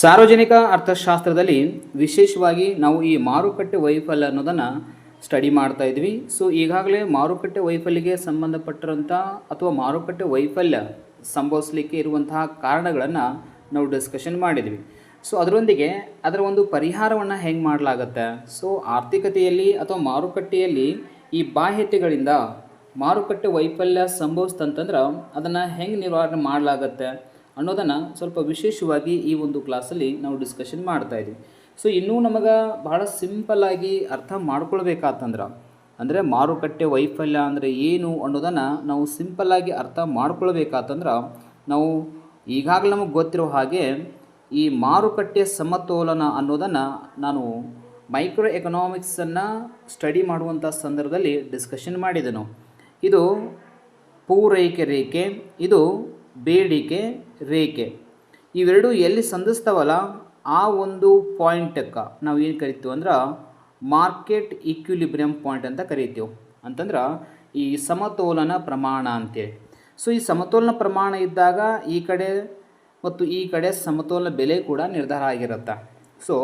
ಸಾರ್ವಜನಿಕ ಅರ್ಥಶಾಸ್ತ್ರದಲ್ಲಿ ವಿಶೇಷವಾಗಿ ನಾವು ಈ ಮಾರುಕಟ್ಟೆ ವೈಫಲ್ಯ ಅನ್ನೋದನ್ನು ಸ್ಟಡಿ ಮಾಡ್ತಾ ಇದ್ವಿ. ಸೊ ಈಗಾಗಲೇ ಮಾರುಕಟ್ಟೆ ವೈಫಲ್ಯಗೆ ಸಂಬಂಧಪಟ್ಟಿರೋಂಥ ಅಥವಾ ಮಾರುಕಟ್ಟೆ ವೈಫಲ್ಯ ಸಂಭವಿಸಲಿಕ್ಕೆ ಇರುವಂತಹ ಕಾರಣಗಳನ್ನು ನಾವು ಡಿಸ್ಕಷನ್ ಮಾಡಿದ್ವಿ. ಸೊ ಅದರೊಂದಿಗೆ ಅದರ ಒಂದು ಪರಿಹಾರವನ್ನು ಹೆಂಗೆ ಮಾಡಲಾಗತ್ತೆ? ಸೊ ಆರ್ಥಿಕತೆಯಲ್ಲಿ ಅಥವಾ ಮಾರುಕಟ್ಟೆಯಲ್ಲಿ ಈ ಬಾಹ್ಯತೆಗಳಿಂದ ಮಾರುಕಟ್ಟೆ ವೈಫಲ್ಯ ಸಂಭವಿಸ್ತಂತಂದ್ರೆ ಅದನ್ನು ಹೆಂಗೆ ನಿರ್ವಹಣೆ ಮಾಡಲಾಗತ್ತೆ? ಅನ್ನೋದನ್ನು ಸ್ವಲ್ಪ ವಿಶೇಷವಾಗಿ ಈ ಒಂದು ಕ್ಲಾಸಲ್ಲಿ ನಾವು ಡಿಸ್ಕಷನ್ ಮಾಡ್ತಾ ಇದ್ವಿ. ಸೊ ಇನ್ನೂ ನಮಗೆ ಬಹಳ ಸಿಂಪಲ್ಲಾಗಿ ಅರ್ಥ ಮಾಡ್ಕೊಳ್ಬೇಕಾತಂದ್ರೆ, ಅಂದರೆ ಮಾರುಕಟ್ಟೆ ವೈಫಲ್ಯ ಅಂದರೆ ಏನು ಅನ್ನೋದನ್ನು ನಾವು ಸಿಂಪಲ್ಲಾಗಿ ಅರ್ಥ ಮಾಡ್ಕೊಳ್ಬೇಕಾತಂದ್ರೆ, ನಾವು ಈಗಾಗಲೇ ನಮಗೆ ಗೊತ್ತಿರೋ ಹಾಗೆ ಈ ಮಾರುಕಟ್ಟೆ ಸಮತೋಲನ ಅನ್ನೋದನ್ನು ನಾನು ಮೈಕ್ರೋ ಎಕನಾಮಿಕ್ಸನ್ನು ಸ್ಟಡಿ ಮಾಡುವಂಥ ಸಂದರ್ಭದಲ್ಲಿ ಡಿಸ್ಕಷನ್ ಮಾಡಿದೆನು. ಇದು ಪೂರೈಕೆ ರೇಖೆ, ಇದು ಬೇಡಿಕೆ, ರೇಖೆ. ಇವೆರಡು ಎಲ್ಲಿ ಸಂಧಿಸ್ತಾವಲ್ಲ, ಆ ಒಂದು ಪಾಯಿಂಟಕ್ಕೆ ನಾವು ಏನು ಕರಿತೀವಿ ಅಂದ್ರೆ ಮಾರ್ಕೆಟ್ ಈಕ್ವಿಲಿಬ್ರಿಯಂ ಪಾಯಿಂಟ್ ಅಂತ ಕರಿತೀವಿ. ಅಂತಂದ್ರೆ, ಈ ಸಮತೋಲನ ಪ್ರಮಾಣ ಅಂತೇಳಿ. ಸೊ ಈ ಸಮತೋಲನ ಪ್ರಮಾಣ ಇದ್ದಾಗ, ಈ ಕಡೆ ಮತ್ತು ಈ ಕಡೆ ಸಮತೋಲನ ಬೆಲೆ ಕೂಡ ನಿರ್ಧಾರ ಆಗಿರುತ್ತೆ. ಸೊ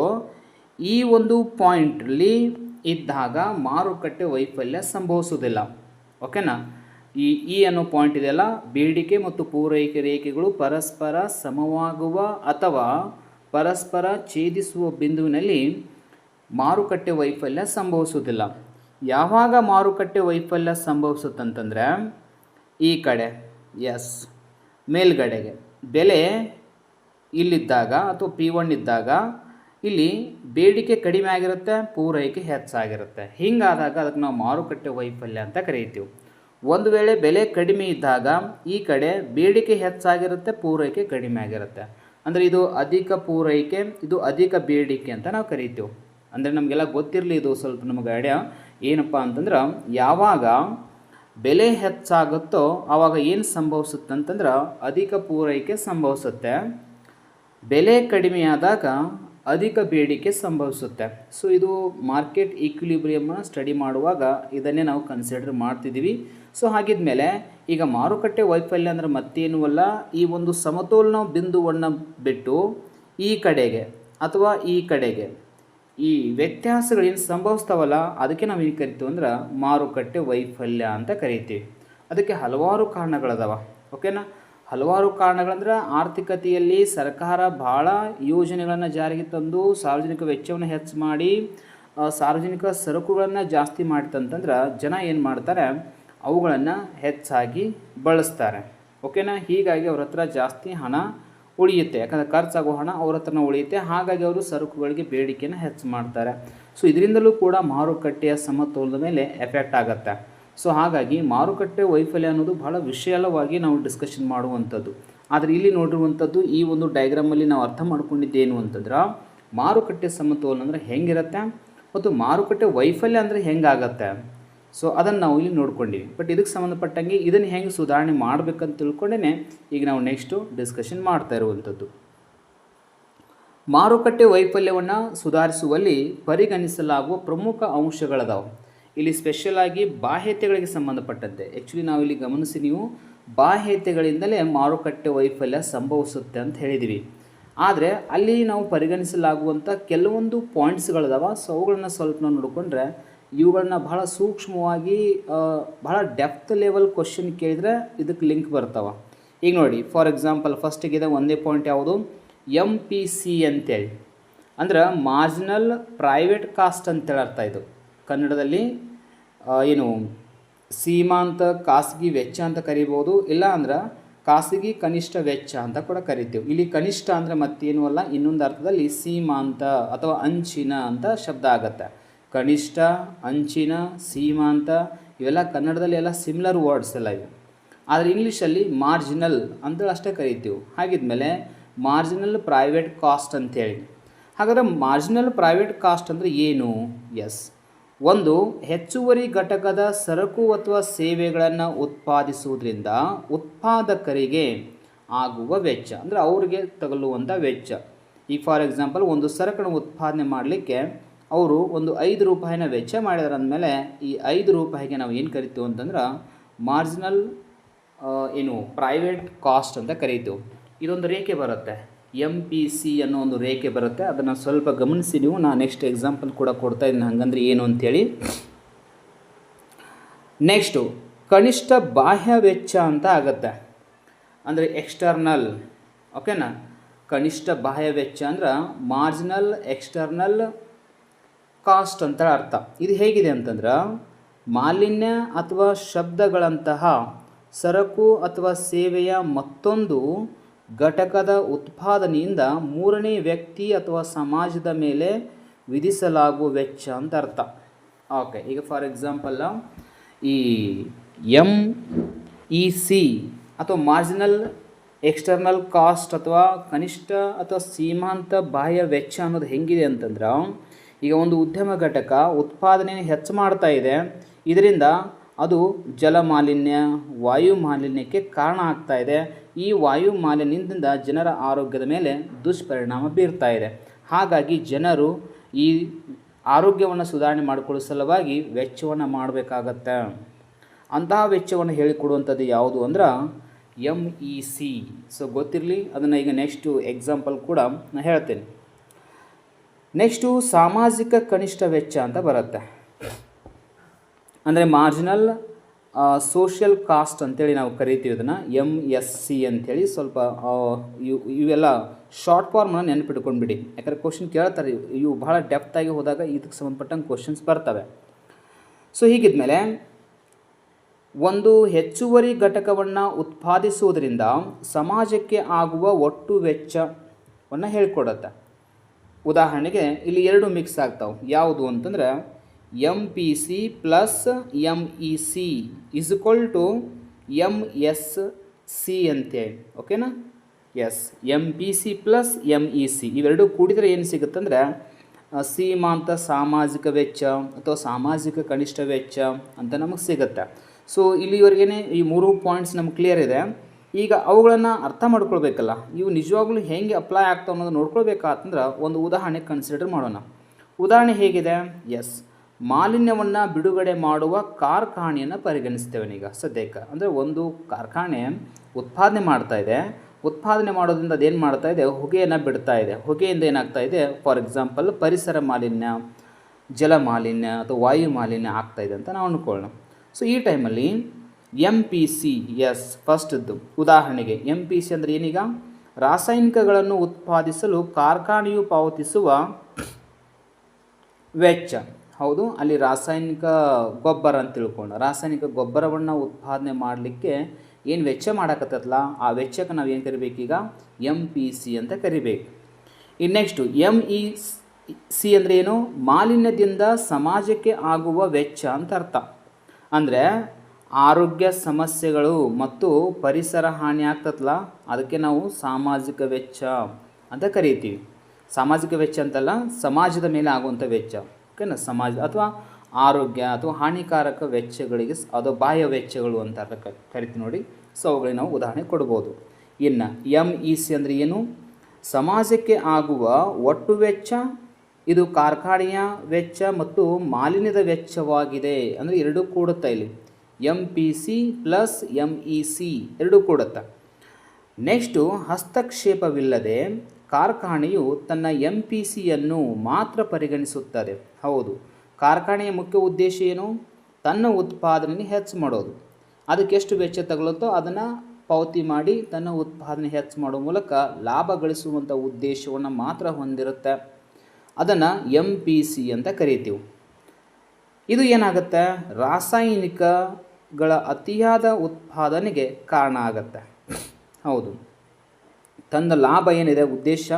ಈ ಒಂದು ಪಾಯಿಂಟಲ್ಲಿ ಇದ್ದಾಗ ಮಾರುಕಟ್ಟೆ ವೈಫಲ್ಯ ಸಂಭವಿಸೋದಿಲ್ಲ ಓಕೆನಾ ಈ ಇ ಅನ್ನೋ ಪಾಯಿಂಟ್ ಇದೆಯಲ್ಲ? ಬೇಡಿಕೆ ಮತ್ತು ಪೂರೈಕೆ ರೇಖೆಗಳು ಪರಸ್ಪರ ಸಮವಾಗುವ ಅಥವಾ ಪರಸ್ಪರ ಛೇದಿಸುವ ಬಿಂದುವಿನಲ್ಲಿ ಮಾರುಕಟ್ಟೆ ವೈಫಲ್ಯ ಸಂಭವಿಸುವುದಿಲ್ಲ. ಯಾವಾಗ ಮಾರುಕಟ್ಟೆ ವೈಫಲ್ಯ ಸಂಭವಿಸುತ್ತಂತಂದರೆ, ಈ ಕಡೆ ಎಸ್ ಮೇಲ್ಗಡೆಗೆ. ಬೆಲೆ ಇಲ್ಲಿದ್ದಾಗ ಅಥವಾ ಪಿ ಒನ್ ಇದ್ದಾಗ ಇಲ್ಲಿ ಬೇಡಿಕೆ ಕಡಿಮೆ ಆಗಿರುತ್ತೆ, ಪೂರೈಕೆ ಹೆಚ್ಚಾಗಿರುತ್ತೆ. ಹಿಂಗಾದಾಗ ಅದಕ್ಕೆ ನಾವು ಮಾರುಕಟ್ಟೆ ವೈಫಲ್ಯ ಅಂತ ಕರೀತೀವಿ. ಒಂದು ವೇಳೆ ಬೆಲೆ ಕಡಿಮೆ ಇದ್ದಾಗ ಈ ಕಡೆ ಬೇಡಿಕೆ ಹೆಚ್ಚಾಗಿರುತ್ತೆ, ಪೂರೈಕೆ ಕಡಿಮೆ ಆಗಿರುತ್ತೆ. ಅಂದರೆ ಇದು ಅಧಿಕ ಪೂರೈಕೆ, ಇದು ಅಧಿಕ ಬೇಡಿಕೆ ಅಂತ ನಾವು ಕರಿತೀವಿ. ಅಂದರೆ ನಮಗೆಲ್ಲ ಗೊತ್ತಿರಲಿ ಇದು ಸ್ವಲ್ಪ ನಮಗೆ ಐಡಿಯಾ ಏನಪ್ಪ ಅಂತಂದ್ರೆ, ಯಾವಾಗ ಬೆಲೆ ಹೆಚ್ಚಾಗುತ್ತೋ ಆವಾಗ ಏನು ಸಂಭವಿಸುತ್ತೆ ಅಂತಂದ್ರೆ ಅಧಿಕ ಪೂರೈಕೆ ಸಂಭವಿಸುತ್ತೆ. ಬೆಲೆ ಕಡಿಮೆಯಾದಾಗ ಅಧಿಕ ಬೇಡಿಕೆ ಸಂಭವಿಸುತ್ತೆ. ಸೊ ಇದು ಮಾರ್ಕೆಟ್ ಈಕ್ವಿಲಿಬ್ರಿಯಮ್ನ ಸ್ಟಡಿ ಮಾಡುವಾಗ ಇದನ್ನೇ ನಾವು ಕನ್ಸಿಡರ್ ಮಾಡ್ತಿದ್ದೀವಿ. ಸೊ ಹಾಗಿದ್ಮೇಲೆ ಈಗ ಮಾರುಕಟ್ಟೆ ವೈಫಲ್ಯ ಅಂದರೆ ಮತ್ತೇನು ಅಲ್ಲ, ಈ ಒಂದು ಸಮತೋಲನ ಬಿಂದುವನ್ನು ಬಿಟ್ಟು ಈ ಕಡೆಗೆ ಅಥವಾ ಈ ಕಡೆಗೆ ಈ ವ್ಯತ್ಯಾಸಗಳೇನು ಸಂಭವಿಸ್ತಾವಲ್ಲ, ಅದಕ್ಕೆ ನಾವು ಏನು ಕರಿತೀವಿ ಅಂದ್ರೆ ಮಾರುಕಟ್ಟೆ ವೈಫಲ್ಯ ಅಂತ ಕರಿತೀವಿ. ಅದಕ್ಕೆ ಹಲವಾರು ಕಾರಣಗಳದಾವ ಓಕೆನಾ ಹಲವಾರು ಕಾರಣಗಳಂದ್ರೆ ಆರ್ಥಿಕತೆಯಲ್ಲಿ ಸರ್ಕಾರ ಭಾಳ ಯೋಜನೆಗಳನ್ನು ಜಾರಿಗೆ ತಂದು ಸಾರ್ವಜನಿಕ ವೆಚ್ಚವನ್ನು ಹೆಚ್ಚು ಮಾಡಿ ಸಾರ್ವಜನಿಕ ಸರಕುಗಳನ್ನು ಜಾಸ್ತಿ ಮಾಡ್ತಂತಂದ್ರೆ ಜನ ಏನು ಮಾಡ್ತಾರೆ ಅವುಗಳನ್ನು ಹೆಚ್ಚಾಗಿ ಬಳಸ್ತಾರೆ. ಓಕೆನಾ? ಹೀಗಾಗಿ ಅವ್ರ ಹತ್ರ ಜಾಸ್ತಿ ಹಣ ಉಳಿಯುತ್ತೆ. ಯಾಕಂದರೆ ಖರ್ಚಾಗೋ ಹಣ ಅವ್ರ ಹತ್ರನ ಉಳಿಯುತ್ತೆ. ಹಾಗಾಗಿ ಅವರು ಸರಕುಗಳಿಗೆ ಬೇಡಿಕೆಯನ್ನು ಹೆಚ್ಚು ಮಾಡ್ತಾರೆ. ಸೊ, ಇದರಿಂದಲೂ ಕೂಡ ಮಾರುಕಟ್ಟೆಯ ಸಮತೋಲನದ ಮೇಲೆ ಎಫೆಕ್ಟ್ ಆಗುತ್ತೆ. ಸೊ, ಹಾಗಾಗಿ ಮಾರುಕಟ್ಟೆ ವೈಫಲ್ಯ ಅನ್ನೋದು ಬಹಳ ವಿಶಾಲವಾಗಿ ನಾವು ಡಿಸ್ಕಷನ್ ಮಾಡುವಂಥದ್ದು. ಆದರೆ ಇಲ್ಲಿ ನೋಡಿರುವಂಥದ್ದು ಈ ಒಂದು ಡಯಾಗ್ರಾಮಲ್ಲಿ ನಾವು ಅರ್ಥ ಮಾಡ್ಕೊಂಡಿದ್ದೇನು ಅಂತಂದ್ರೆ, ಮಾರುಕಟ್ಟೆ ಸಮತೋಲನ ಅಂದರೆ ಹೆಂಗಿರುತ್ತೆ? ಮತ್ತು ಮಾರುಕಟ್ಟೆ ವೈಫಲ್ಯ ಅಂದರೆ ಹೆಂಗಾಗತ್ತೆ? ಸೊ ಅದನ್ನು ನಾವು ಇಲ್ಲಿ ನೋಡ್ಕೊಂಡಿವಿ. ಬಟ್ ಇದಕ್ಕೆ ಸಂಬಂಧಪಟ್ಟಂಗೆ ಇದನ್ನು ಹೆಂಗೆ ಸುಧಾರಣೆ ಮಾಡಬೇಕಂತ ತಿಳ್ಕೊಂಡೇ ಈಗ ನಾವು ನೆಕ್ಸ್ಟು ಡಿಸ್ಕಷನ್ ಮಾಡ್ತಾ ಇರುವಂಥದ್ದು. ಮಾರುಕಟ್ಟೆ ವೈಫಲ್ಯವನ್ನು ಸುಧಾರಿಸುವಲ್ಲಿ ಪರಿಗಣಿಸಲಾಗುವ ಪ್ರಮುಖ ಅಂಶಗಳದಾವೆ. ಇಲ್ಲಿ ಸ್ಪೆಷಲ್ ಆಗಿ ಬಾಹ್ಯತೆಗಳಿಗೆ ಸಂಬಂಧಪಟ್ಟಂತೆ ಆ್ಯಕ್ಚುಲಿ ನಾವು ಇಲ್ಲಿ ಗಮನಿಸಿ ನೀವು ಬಾಹ್ಯತೆಗಳಿಂದಲೇ ಮಾರುಕಟ್ಟೆ ವೈಫಲ್ಯ ಸಂಭವಿಸುತ್ತೆ ಅಂತ ಹೇಳಿದ್ದೀವಿ ಆದರೆ ಅಲ್ಲಿ ನಾವು ಪರಿಗಣಿಸಲಾಗುವಂಥ ಕೆಲವೊಂದು ಪಾಯಿಂಟ್ಸ್ಗಳಿದಾವ ಸೊ ಅವುಗಳನ್ನ ಸ್ವಲ್ಪ ನಾವು ನೋಡಿಕೊಂಡ್ರೆ ಇವುಗಳನ್ನ ಬಹಳ ಸೂಕ್ಷ್ಮವಾಗಿ ಬಹಳ ಡೆಪ್ತ್ ಲೆವೆಲ್ ಕ್ವಶನ್ ಕೇಳಿದರೆ ಇದಕ್ಕೆ ಲಿಂಕ್ ಬರ್ತಾವ. ಈಗ ನೋಡಿ ಫಾರ್ ಎಕ್ಸಾಂಪಲ್ ಇದೆ ಒಂದೇ ಪಾಯಿಂಟ್ ಯಾವುದು? ಎಂ ಪಿ ಸಿ ಅಂತೇಳಿ. ಅಂದ್ರೆ ಮಾರ್ಜಿನಲ್ ಪ್ರೈವೇಟ್ ಕಾಸ್ಟ್ ಅಂತೇಳಿ ಅರ್ಥ ಇದು. ಕನ್ನಡದಲ್ಲಿ ಏನು ಸೀಮಾಂತ ಖಾಸಗಿ ವೆಚ್ಚ ಅಂತ ಕರಿಬೋದು, ಇಲ್ಲ ಅಂದ್ರೆ ಖಾಸಗಿ ಕನಿಷ್ಠ ವೆಚ್ಚ ಅಂತ ಕೂಡ ಕರಿತೀವಿ. ಇಲ್ಲಿ ಕನಿಷ್ಠ ಅಂದರೆ ಮತ್ತೇನು ಅಲ್ಲ, ಇನ್ನೊಂದು ಅರ್ಥದಲ್ಲಿ ಸೀಮಾಂತ ಅಥವಾ ಅಂಚಿನ ಅಂತ ಶಬ್ದ ಆಗತ್ತೆ. ಕನಿಷ್ಠ, ಅಂಚಿನ, ಸೀಮಾಂತ, ಇವೆಲ್ಲ ಕನ್ನಡದಲ್ಲಿ ಎಲ್ಲ ಸಿಮಿಲರ್ ವರ್ಡ್ಸ್ ಎಲ್ಲ ಇವೆ. ಆದರೆ ಇಂಗ್ಲೀಷಲ್ಲಿ ಮಾರ್ಜಿನಲ್ ಅಂತೇಳಿ ಅಷ್ಟೇ ಕರಿತೀವಿ. ಹಾಗಿದ್ಮೇಲೆ ಮಾರ್ಜಿನಲ್ ಪ್ರೈವೇಟ್ ಕಾಸ್ಟ್ ಅಂತೇಳಿ. ಹಾಗಾದ್ರೆ ಮಾರ್ಜಿನಲ್ ಪ್ರೈವೇಟ್ ಕಾಸ್ಟ್ ಅಂದರೆ ಏನು? ಎಸ್ ಒಂದು, ಹೆಚ್ಚುವರಿ ಘಟಕದ ಸರಕು ಅಥವಾ ಸೇವೆಗಳನ್ನು ಉತ್ಪಾದಿಸುವುದರಿಂದ ಉತ್ಪಾದಕರಿಗೆ ಆಗುವ ವೆಚ್ಚ, ಅಂದರೆ ಅವರಿಗೆ ತಗಲುವಂಥ ವೆಚ್ಚ. ಈಗ ಫಾರ್ ಎಕ್ಸಾಂಪಲ್ ಒಂದು ಸರಕನ್ನು ಉತ್ಪಾದನೆ ಮಾಡಲಿಕ್ಕೆ ಅವರು ಒಂದು ಐದು ರೂಪಾಯಿನ ವೆಚ್ಚ ಮಾಡಿದಾರೆ ಅಂದಮೇಲೆ ಈ ಐದು ರೂಪಾಯಿಗೆ ನಾವು ಏನು ಕರಿತೀವಿ ಅಂತಂದ್ರೆ ಮಾರ್ಜಿನಲ್ ಏನು ಪ್ರೈವೇಟ್ ಕಾಸ್ಟ್ ಅಂತ ಕರೀತೀವಿ. ಇದೊಂದು ರೇಖೆ ಬರುತ್ತೆ. ಎಂ ಪಿ ಸಿ ಅನ್ನೋ ಒಂದು ರೇಖೆ ಬರುತ್ತೆ. ಅದನ್ನು ಸ್ವಲ್ಪ ಗಮನಿಸಿ ನೀವು. ನಾನು ನೆಕ್ಸ್ಟ್ ಎಕ್ಸಾಂಪಲ್ ಕೂಡ ಕೊಡ್ತಾ ಇದ್ದೀನಿ. ಹಂಗಂದ್ರೆ ಏನು ಅಂಥೇಳಿ ನೆಕ್ಸ್ಟು ಕನಿಷ್ಠ ಬಾಹ್ಯ ವೆಚ್ಚ ಅಂತ ಆಗುತ್ತೆ. ಅಂದರೆ ಎಕ್ಸ್ಟರ್ನಲ್ ಓಕೆನಾ ಕನಿಷ್ಠ ಬಾಹ್ಯ ವೆಚ್ಚ ಅಂದ್ರೆ ಮಾರ್ಜಿನಲ್ ಎಕ್ಸ್ಟರ್ನಲ್ ಕಾಸ್ಟ್ ಅಂತ ಅರ್ಥ. ಇದು ಹೇಗಿದೆ ಅಂತಂದ್ರೆ ಮಾಲಿನ್ಯ ಅಥವಾ ಶಬ್ದಗಳಂತಹ ಸರಕು ಅಥವಾ ಸೇವೆಯ ಮತ್ತೊಂದು ಘಟಕದ ಉತ್ಪಾದನೆಯಿಂದ ಮೂರನೇ ವ್ಯಕ್ತಿ ಅಥವಾ ಸಮಾಜದ ಮೇಲೆ ವಿಧಿಸಲಾಗುವ ವೆಚ್ಚ ಅಂತ ಅರ್ಥ. ಓಕೆ, ಈಗ ಫಾರ್ ಎಕ್ಸಾಂಪಲ್, ಈ ಎಂ ಇ ಸಿ ಅಥವಾ ಮಾರ್ಜಿನಲ್ ಎಕ್ಸ್ಟರ್ನಲ್ ಕಾಸ್ಟ್ ಅಥವಾ ಕನಿಷ್ಠ ಅಥವಾ ಸೀಮಾಂತ ಬಾಹ್ಯ ವೆಚ್ಚ ಅನ್ನೋದು ಹೆಂಗಿದೆ ಅಂತಂದ್ರೆ ಈಗ ಒಂದು ಉದ್ಯಮ ಘಟಕ ಉತ್ಪಾದನೆ ಹೆಚ್ಚು ಮಾಡ್ತಾ ಇದೆ. ಇದರಿಂದ ಅದು ಜಲ ಮಾಲಿನ್ಯ, ವಾಯು ಮಾಲಿನ್ಯಕ್ಕೆ ಕಾರಣ ಆಗ್ತಾ ಇದೆ. ಈ ವಾಯು ಮಾಲಿನ್ಯದಿಂದ ಜನರ ಆರೋಗ್ಯದ ಮೇಲೆ ದುಷ್ಪರಿಣಾಮ ಬೀರ್ತಾ ಇದೆ. ಹಾಗಾಗಿ ಜನರು ಈ ಆರೋಗ್ಯವನ್ನು ಸುಧಾರಣೆ ಮಾಡಿಕೊಳ್ಳುವ ಸಲುವಾಗಿ ವೆಚ್ಚವನ್ನು ಮಾಡಬೇಕಾಗತ್ತೆ. ಅಂತಹ ವೆಚ್ಚವನ್ನು ಹೇಳಿಕೊಡುವಂಥದ್ದು ಯಾವುದು ಅಂದ್ರೆ ಎಂ ಇ ಸಿ ಸೊ ಗೊತ್ತಿರಲಿ? ಅದನ್ನು ಈಗ ನೆಕ್ಸ್ಟು ಎಕ್ಸಾಂಪಲ್ ಕೂಡ ನಾನು ಹೇಳ್ತೇನೆ. ನೆಕ್ಸ್ಟು ಸಾಮಾಜಿಕ ಕನಿಷ್ಠ ವೆಚ್ಚ ಅಂತ ಬರುತ್ತೆ. ಅಂದರೆ ಮಾರ್ಜಿನಲ್ ಸೋಷಿಯಲ್ ಕಾಸ್ಟ್ ಅಂತೇಳಿ ನಾವು ಕರಿತೀವಿ ಅದನ್ನು ಎಂ ಎಸ್ ಸಿ ಅಂಥೇಳಿ ಸ್ವಲ್ಪ ಇವು, ಇವೆಲ್ಲ ಶಾರ್ಟ್ ಫಾರ್ಮನ್ನು ನೆನಪಿಟ್ಕೊಂಡ್ಬಿಡಿ. ಯಾಕಂದರೆ ಕ್ವಶನ್ ಕೇಳ್ತಾರೆ, ಇವು ಬಹಳ ಡೆಪ್ತಾಗಿ ಹೋದಾಗ ಇದಕ್ಕೆ ಸಂಬಂಧಪಟ್ಟಂಗೆ ಕ್ವಶನ್ಸ್ ಬರ್ತವೆ. ಸೊ ಹೀಗಿದ್ಮೇಲೆ ಒಂದು ಹೆಚ್ಚುವರಿ ಘಟಕವನ್ನು ಉತ್ಪಾದಿಸುವುದರಿಂದ ಸಮಾಜಕ್ಕೆ ಆಗುವ ಒಟ್ಟು ವೆಚ್ಚವನ್ನು ಹೇಳ್ಕೊಡತ್ತೆ. ಉದಾಹರಣೆಗೆ ಇಲ್ಲಿ ಎರಡು ಮಿಕ್ಸ್ ಆಗ್ತಾವೆ. ಯಾವುದು ಅಂತಂದ್ರೆ M P C plus M E C is equal to M S C ಅಂತೇಳಿ. ಓಕೆನಾ yes M P C plus M E C ಇವೆರಡು ಕೂಡಿದರೆ ಏನು ಸಿಗುತ್ತಂದ್ರೆ ಸೀಮಾಂತ ಸಾಮಾಜಿಕ ವೆಚ್ಚ ಅಥವಾ ಸಾಮಾಜಿಕ ಕನಿಷ್ಠ ವೆಚ್ಚ ಅಂತ ನಮಗೆ ಸಿಗುತ್ತೆ. ಸೊ ಇಲ್ಲಿವರೆಗೇ ಈ ಮೂರು ಪಾಯಿಂಟ್ಸ್ ನಮ್ಗೆ ಕ್ಲಿಯರ್ ಇದೆ. ಈಗ ಅವುಗಳನ್ನು ಅರ್ಥ ಮಾಡ್ಕೊಳ್ಬೇಕಲ್ಲ. ಇವು ನಿಜವಾಗ್ಲೂ ಹೆಂಗೆ ಅಪ್ಲೈ ಆಗ್ತಾವೆ ಅನ್ನೋದು ನೋಡ್ಕೊಳ್ಬೇಕಾತಂದ್ರೆ ಒಂದು ಉದಾಹರಣೆ ಕನ್ಸಿಡರ್ ಮಾಡೋಣ. ಉದಾಹರಣೆ ಹೇಗಿದೆ? ಎಸ್ ಮಾಲಿನ್ಯವನ್ನು ಬಿಡುಗಡೆ ಮಾಡುವ ಕಾರ್ಖಾನೆಯನ್ನು ಪರಿಗಣಿಸ್ತೇವೆ ಈಗ ಸದ್ಯಕ್ಕೆ. ಅಂದರೆ ಒಂದು ಕಾರ್ಖಾನೆ ಉತ್ಪಾದನೆ ಮಾಡ್ತಾ ಇದೆ. ಉತ್ಪಾದನೆ ಮಾಡೋದ್ರಿಂದ ಅದೇನು ಮಾಡ್ತಾ ಇದೆ? ಹೊಗೆಯನ್ನು ಬಿಡ್ತಾ ಇದೆ. ಹೊಗೆಯಿಂದ ಏನಾಗ್ತಾ ಇದೆ? ಫಾರ್ ಎಕ್ಸಾಂಪಲ್ ಪರಿಸರ ಮಾಲಿನ್ಯ, ಜಲ ಮಾಲಿನ್ಯ ಅಥವಾ ವಾಯು ಮಾಲಿನ್ಯ ಆಗ್ತಾ ಇದೆ ಅಂತ ನಾವು ಅಂದ್ಕೊಳ್ಳೋಣ ಸೊ ಈ ಟೈಮಲ್ಲಿ ಎಂ ಪಿ ಸಿ ಎಸ್ ಫಸ್ಟ್ದು. ಉದಾಹರಣೆಗೆ ಎಂ ಪಿ ಸಿ ಅಂದರೆ ಏನೀಗ? ರಾಸಾಯನಿಕಗಳನ್ನು ಉತ್ಪಾದಿಸಲು ಕಾರ್ಖಾನೆಯು ಪಾವತಿಸುವ ವೆಚ್ಚ. ಹೌದು, ಅಲ್ಲಿ ರಾಸಾಯನಿಕ ಗೊಬ್ಬರ ಅಂತ ತಿಳ್ಕೊಂಡು, ರಾಸಾಯನಿಕ ಗೊಬ್ಬರವನ್ನು ಉತ್ಪಾದನೆ ಮಾಡಲಿಕ್ಕೆ ಏನು ವೆಚ್ಚ ಮಾಡಕತ್ತಲ್ಲ ಆ ವೆಚ್ಚಕ್ಕೆ ನಾವು ಏನು ಕರಿಬೇಕೀಗ? ಎಂ ಪಿ ಸಿ ಅಂತ ಕರಿಬೇಕು. ಇನ್ನು ನೆಕ್ಸ್ಟು ಎಂ ಇ ಸಿ ಅಂದರೆ ಏನು? ಮಾಲಿನ್ಯದಿಂದ ಸಮಾಜಕ್ಕೆ ಆಗುವ ವೆಚ್ಚ ಅಂತ ಅರ್ಥ. ಅಂದರೆ ಆರೋಗ್ಯ ಸಮಸ್ಯೆಗಳು ಮತ್ತು ಪರಿಸರ ಹಾನಿ ಆಗ್ತದಲ್ಲ? ಅದಕ್ಕೆ ನಾವು ಸಾಮಾಜಿಕ ವೆಚ್ಚ ಅಂತ ಕರಿತೀವಿ. ಸಾಮಾಜಿಕ ವೆಚ್ಚ ಅಂತಲ್ಲ, ಸಮಾಜದ ಮೇಲೆ ಆಗುವಂಥ ವೆಚ್ಚ. ಓಕೆನಾ ಸಮಾಜ ಅಥವಾ ಆರೋಗ್ಯ ಅಥವಾ ಹಾನಿಕಾರಕ ವೆಚ್ಚಗಳಿಗೆ ಅದು ಬಾಹ್ಯ ವೆಚ್ಚಗಳು ಅಂತ ಕರಿತೀವಿ ನೋಡಿ. ಸೊ ಅವುಗಳಿಗೆ ನಾವು ಉದಾಹರಣೆ ಕೊಡ್ಬೋದು. ಇನ್ನು ಎಂ ಇ ಸಿ ಅಂದರೆ ಏನು? ಸಮಾಜಕ್ಕೆ ಆಗುವ ಒಟ್ಟು ವೆಚ್ಚ, ಇದು ಕಾರ್ಖಾನೆಯ ವೆಚ್ಚ ಮತ್ತು ಮಾಲಿನ್ಯದ ವೆಚ್ಚವಾಗಿದೆ. ಅಂದರೆ ಎರಡೂ ಕೂಡುತ್ತಾ ಇಲ್ಲಿ. M P C plus M E C ಎರಡೂ ಕೂಡುತ್ತಾ. ನೆಕ್ಸ್ಟು ಹಸ್ತಕ್ಷೇಪವಿಲ್ಲದೆ ಕಾರ್ಖಾನೆಯು ತನ್ನ ಎಂ ಪಿ ಸಿಯನ್ನು ಮಾತ್ರ ಪರಿಗಣಿಸುತ್ತದೆ. ಹೌದು, ಕಾರ್ಖಾನೆಯ ಮುಖ್ಯ ಉದ್ದೇಶ ಏನು? ತನ್ನ ಉತ್ಪಾದನೆ ಹೆಚ್ಚು ಮಾಡೋದು. ಅದಕ್ಕೆ ಎಷ್ಟು ವೆಚ್ಚ ತಗೊಳುತ್ತೋ ಅದನ್ನು ಪಾವತಿ ಮಾಡಿ ತನ್ನ ಉತ್ಪಾದನೆ ಹೆಚ್ಚು ಮಾಡೋ ಮೂಲಕ ಲಾಭ ಗಳಿಸುವಂಥ ಉದ್ದೇಶವನ್ನು ಮಾತ್ರ ಹೊಂದಿರುತ್ತೆ. ಅದನ್ನು ಎಂ ಪಿ ಸಿ ಅಂತ ಕರಿತೀವಿ. ಇದು ಏನಾಗುತ್ತೆ? ರಾಸಾಯನಿಕಗಳ ಅತಿಯಾದ ಉತ್ಪಾದನೆಗೆ ಕಾರಣ ಆಗತ್ತೆ ಹೌದು. ತನ್ನ ಲಾಭ ಏನಿದೆ? ಉದ್ದೇಶ,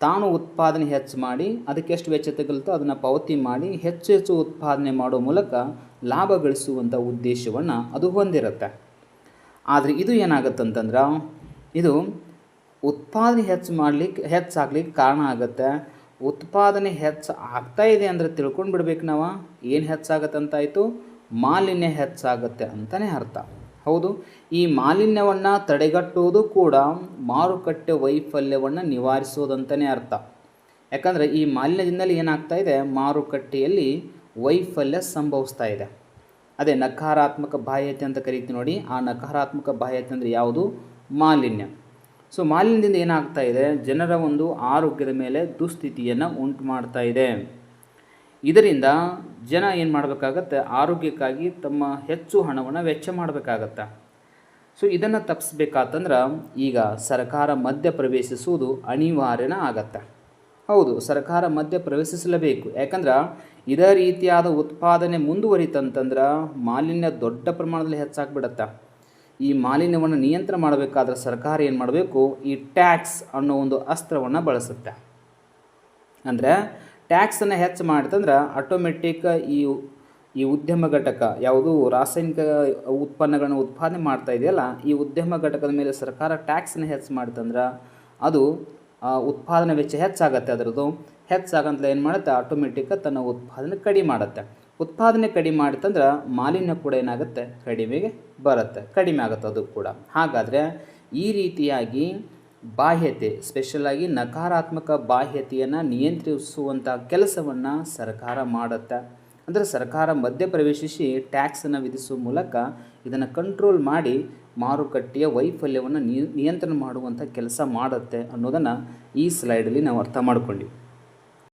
ತಾನು ಉತ್ಪಾದನೆ ಹೆಚ್ಚು ಮಾಡಿ, ಅದಕ್ಕೆ ಎಷ್ಟು ವೆಚ್ಚ ತಗಲ್ತೋ ಅದನ್ನು ಪಾವತಿ ಮಾಡಿ, ಹೆಚ್ಚು ಹೆಚ್ಚು ಉತ್ಪಾದನೆ ಮಾಡೋ ಮೂಲಕ ಲಾಭ ಗಳಿಸುವಂಥ ಉದ್ದೇಶವನ್ನು ಅದು ಹೊಂದಿರುತ್ತೆ. ಆದರೆ ಇದು ಏನಾಗುತ್ತಂತಂದ್ರೆ ಇದು ಉತ್ಪಾದನೆ ಹೆಚ್ಚು ಮಾಡಲಿಕ್ಕೆ, ಹೆಚ್ಚಾಗ್ಲಿಕ್ಕೆ ಕಾರಣ ಆಗುತ್ತೆ. ಉತ್ಪಾದನೆ ಹೆಚ್ಚು ಆಗ್ತಾ ಇದೆ ಅಂದರೆ ತಿಳ್ಕೊಂಡು ಬಿಡ್ಬೇಕು ನಾವು. ಏನು ಹೆಚ್ಚಾಗತ್ತೆ ಅಂತಾಯಿತು ಮಾಲಿನ್ಯ ಹೆಚ್ಚಾಗುತ್ತೆ ಅಂತಲೇ ಅರ್ಥ. ಹೌದು, ಈ ಮಾಲಿನ್ಯವನ್ನು ತಡೆಗಟ್ಟುವುದು ಕೂಡ ಮಾರುಕಟ್ಟೆ ವೈಫಲ್ಯವನ್ನು ನಿವಾರಿಸುವುದಂತಲೇ ಅರ್ಥ. ಯಾಕಂದರೆ ಈ ಮಾಲಿನ್ಯದಿಂದಲೇ ಏನಾಗ್ತಾ ಇದೆ? ಮಾರುಕಟ್ಟೆಯಲ್ಲಿ ವೈಫಲ್ಯ ಸಂಭವಿಸ್ತಾ ಇದೆ. ಅದೇ ನಕಾರಾತ್ಮಕ ಬಾಹ್ಯತೆ ಅಂತ ಕರಿತೀವಿ ನೋಡಿ. ಆ ನಕಾರಾತ್ಮಕ ಬಾಹ್ಯತೆ ಅಂದರೆ ಯಾವುದು? ಮಾಲಿನ್ಯ. ಸೊ, ಮಾಲಿನ್ಯದಿಂದ ಏನಾಗ್ತಾ ಇದೆ? ಜನರ ಒಂದು ಆರೋಗ್ಯದ ಮೇಲೆ ದುಸ್ಥಿತಿಯನ್ನು ಉಂಟು ಮಾಡ್ತಾ ಇದೆ. ಇದರಿಂದ ಜನ ಏನು ಮಾಡಬೇಕಾಗತ್ತೆ? ಆರೋಗ್ಯಕ್ಕಾಗಿ ತಮ್ಮ ಹೆಚ್ಚು ಹಣವನ್ನು ವೆಚ್ಚ ಮಾಡಬೇಕಾಗತ್ತೆ. ಸೊ ಇದನ್ನು ತಪ್ಪಿಸ್ಬೇಕಾತಂದ್ರೆ ಈಗ ಸರ್ಕಾರ ಮಧ್ಯ ಪ್ರವೇಶಿಸುವುದು ಅನಿವಾರ್ಯನ ಆಗತ್ತೆ. ಹೌದು, ಸರ್ಕಾರ ಮಧ್ಯ ಪ್ರವೇಶಿಸಲೇಬೇಕು. ಯಾಕಂದ್ರೆ ಇದೇ ರೀತಿಯಾದ ಉತ್ಪಾದನೆ ಮುಂದುವರಿತಂತಂದ್ರೆ ಮಾಲಿನ್ಯ ದೊಡ್ಡ ಪ್ರಮಾಣದಲ್ಲಿ ಹೆಚ್ಚಾಗ್ಬಿಡತ್ತೆ. ಈ ಮಾಲಿನ್ಯವನ್ನು ನಿಯಂತ್ರಣ ಮಾಡಬೇಕಾದ್ರೆ ಸರ್ಕಾರ ಏನು ಮಾಡಬೇಕು? ಈ ಟ್ಯಾಕ್ಸ್ ಅನ್ನೋ ಒಂದು ಅಸ್ತ್ರವನ್ನು ಬಳಸುತ್ತೆ. ಅಂದರೆ ಟ್ಯಾಕ್ಸನ್ನು ಹೆಚ್ಚು ಮಾಡ್ತಂದ್ರೆ ಆಟೋಮೆಟಿಕ್ ಈ ಈ ಉದ್ಯಮ ಘಟಕ, ಯಾವುದು ರಾಸಾಯನಿಕ ಉತ್ಪನ್ನಗಳನ್ನು ಉತ್ಪಾದನೆ ಮಾಡ್ತಾ ಇದೆಯಲ್ಲ, ಈ ಉದ್ಯಮ ಘಟಕದ ಮೇಲೆ ಸರ್ಕಾರ ಟ್ಯಾಕ್ಸನ್ನ ಹೆಚ್ಚು ಮಾಡ್ತಂದ್ರೆ ಅದು ಉತ್ಪಾದನೆ ವೆಚ್ಚ ಹೆಚ್ಚಾಗತ್ತೆ ಅದರದ್ದು. ಹೆಚ್ಚಾಗಂತಲೇ ಏನು ಮಾಡುತ್ತೆ? ಆಟೋಮೆಟಿಕ್ ತನ್ನ ಉತ್ಪಾದನೆ ಕಡಿಮೆ ಮಾಡುತ್ತೆ. ಉತ್ಪಾದನೆ ಕಡಿಮೆ ಮಾಡಿತಂದ್ರೆ ಮಾಲಿನ್ಯ ಕೂಡ ಏನಾಗುತ್ತೆ? ಕಡಿಮೆಗೆ ಬರುತ್ತೆ. ಕಡಿಮೆ ಆಗುತ್ತೆ ಅದು ಕೂಡ. ಹಾಗಾದರೆ ಈ ರೀತಿಯಾಗಿ ಬಾಹ್ಯತೆ ಸ್ಪೆಷಲಾಗಿ ನಕಾರಾತ್ಮಕ ಬಾಹ್ಯತೆಯನ್ನು ನಿಯಂತ್ರಿಸುವಂಥ ಕೆಲಸವನ್ನು ಸರ್ಕಾರ ಮಾಡುತ್ತೆ. ಅಂದರೆ ಸರ್ಕಾರ ಮಧ್ಯ ಪ್ರವೇಶಿಸಿ ಟ್ಯಾಕ್ಸನ್ನು ವಿಧಿಸುವ ಮೂಲಕ ಇದನ್ನು ಕಂಟ್ರೋಲ್ ಮಾಡಿ ಮಾರುಕಟ್ಟೆಯ ವೈಫಲ್ಯವನ್ನು ನಿಯಂತ್ರಣ ಮಾಡುವಂಥ ಕೆಲಸ ಮಾಡುತ್ತೆ ಅನ್ನೋದನ್ನು ಈ ಸ್ಲೈಡಲ್ಲಿ ನಾವು ಅರ್ಥ ಮಾಡ್ಕೊಂಡ್ವಿ.